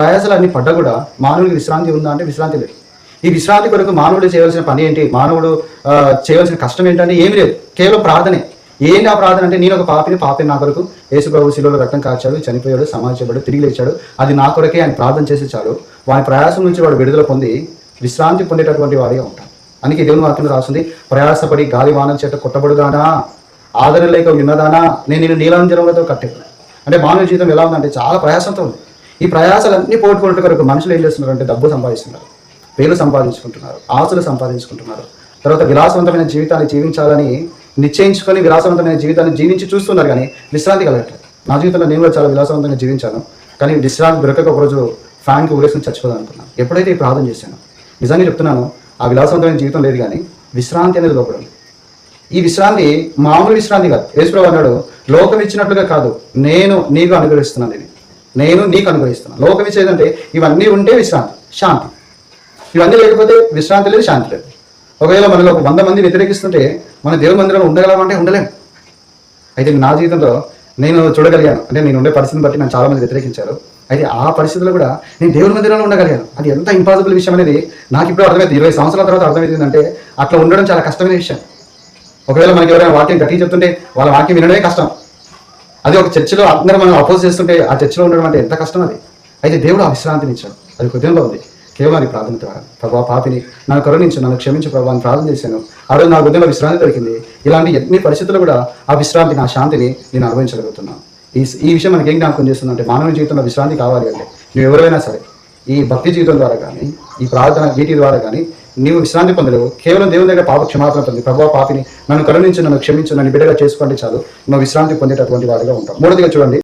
ప్రయాసాలు అన్ని పడ్డా కూడా మానవుడికి విశ్రాంతి ఉందా అంటే విశ్రాంతి లేదు. ఈ విశ్రాంతి కొరకు మానవుడు చేయవలసిన పని ఏంటి? మానవుడు చేయవలసిన కష్టం ఏంటంటే ఏమి లేదు. కేవలం ప్రార్థనే. ఏంటి ఆ ప్రార్థన అంటే నేను ఒక పాపిని పాపిని నా కొరకు యేసు ప్రభు శిలువలో రక్తం కాచాడు చనిపోయాడు సమాధించబడు తిరిగి లేచాడు. అది నా కొరకే ఆయన ప్రార్థన చేసి చాలు. వాని ప్రయాసం నుంచి వాడు విడుదల పొంది విశ్రాంతి పొందేటటువంటి వాడిగా ఉంటాడు. అందుకే దేవుని వాక్యం రాస్తుంది ప్రయాసపడి గాలి వానం చేత కొట్టబడుదానా ఆదరణ లేక విన్నదానా నేను నేను నీలాంజనములతో కట్టేది అంటే మానవ జీవితం ఎలా ఉందంటే చాలా ప్రయాసంతో ఉంది. ఈ ప్రయాసాలన్నీ పోగొట్టుకున్నట్టు కొరకు మనుషులు ఏం చేస్తున్నారు అంటే డబ్బు సంపాదిస్తున్నారు. పేరు సంపాదించుకుంటున్నారు. ఆస్తులు సంపాదించుకుంటున్నారు. తర్వాత విలాసవంతమైన జీవితాన్ని జీవించాలని నిశ్చయించుకొని విలాసవంతమైన జీవితాన్ని జీవించి చూస్తున్నారు కానీ విశ్రాంతి కలగట్లేదు. నా జీవితంలో నేను కూడా చాలా విలాసవంతంగా జీవించాను. కానీ విశ్రాంతి దొరకక ఒకరోజు ఫ్యాన్కి ఊరేసుకుని చచ్చిపోదాం అనుకున్నాను. ఎప్పుడైతే ఈ ప్రార్థన చేశాను నిజంగా చెప్తున్నాను ఆ విలాసవంతమైన జీవితం లేదు కానీ విశ్రాంతి అనేది లోపల ఈ విశ్రాంతి మామూలు విశ్రాంతి కాదు. యేసుప్రభు అన్నాడు లోకం ఇచ్చినట్లుగా కాదు నేను నీకు అనుగ్రహిస్తున్నాను ఇది. నేను నీకు అనుగ్రహిస్తున్నాను. లోకం ఇచ్చేదంటే ఇవన్నీ ఉంటే విశ్రాంతి శాంతి. ఇవన్నీ లేకపోతే విశ్రాంతి లేదు శాంతి లేదు. ఒకవేళ మనలో ఒక వంద మంది వ్యతిరేకిస్తుంటే మన దేవుని మందిరంలో ఉండగలమంటే ఉండలేం. అయితే నా జీవితంలో నేను చూడగలిగాను. అంటే నేను ఉండే పరిస్థితిని బట్టి నన్ను చాలా మంది వ్యతిరేకించారు. అయితే ఆ పరిస్థితుల్లో కూడా నేను దేవుని మందిరంలో ఉండగలిగాను. అది ఎంత ఇంపాసిబుల్ విషయం అనేది నాకు ఇప్పుడు అర్థమైంది. ఇరవై సంవత్సరాల తర్వాత అర్థమవుతుందంటే అంటే అట్లా ఉండడం చాలా కష్టమైన విషయం. ఒకవేళ మనకి ఎవరైనా వాక్యం గట్టి చెప్తుంటే వాళ్ళ వాక్యం వినడమే కష్టం. అది ఒక చర్చిలో అందరూ మనం అపోజ్ చేస్తుంటే ఆ చర్చిలో ఉండడం అంటే ఎంత కష్టం అది? అయితే దేవుడు ఆ విశ్రాంతిని ఇచ్చాడు. అది హృదయంలో ఉంది. కేవలం అది ప్రార్థన ద్వారా. ప్రభా పాపిని నన్ను కరుణించు నన్ను క్షమించు ప్రభా అని ప్రార్థన చేశాను. ఆ రోజు నా హృదయంలో విశ్రాంతి దొరికింది. ఇలాంటి ఎన్ని పరిస్థితులు కూడా ఆ విశ్రాంతి నా శాంతిని నేను అనుభవించగలుగుతున్నాను. ఈ ఈ విషయం మనకి ఏం జ్ఞాపకం చేస్తుందంటే మానవ జీవితంలో విశ్రాంతి కావాలి అంటే నువ్వు ఎవరైనా సరే ఈ భక్తి జీవితం ద్వారా కానీ ఈ ప్రార్థన వీటి ద్వారా కానీ నీవు విశ్రాంతి పొందలేవు. కేవలం దేవుని దగ్గర పాప క్షమాపణ పొంది. ప్రభావ పాపిని నన్ను కరుణించు నన్ను క్షమించు నన్ను బిడ్డగా చేసుకోండి చాలు. నువ్వు విశ్రాంతి పొందేటటువంటి వాడిగా ఉంటావు. మూడోదిగా చూడండి.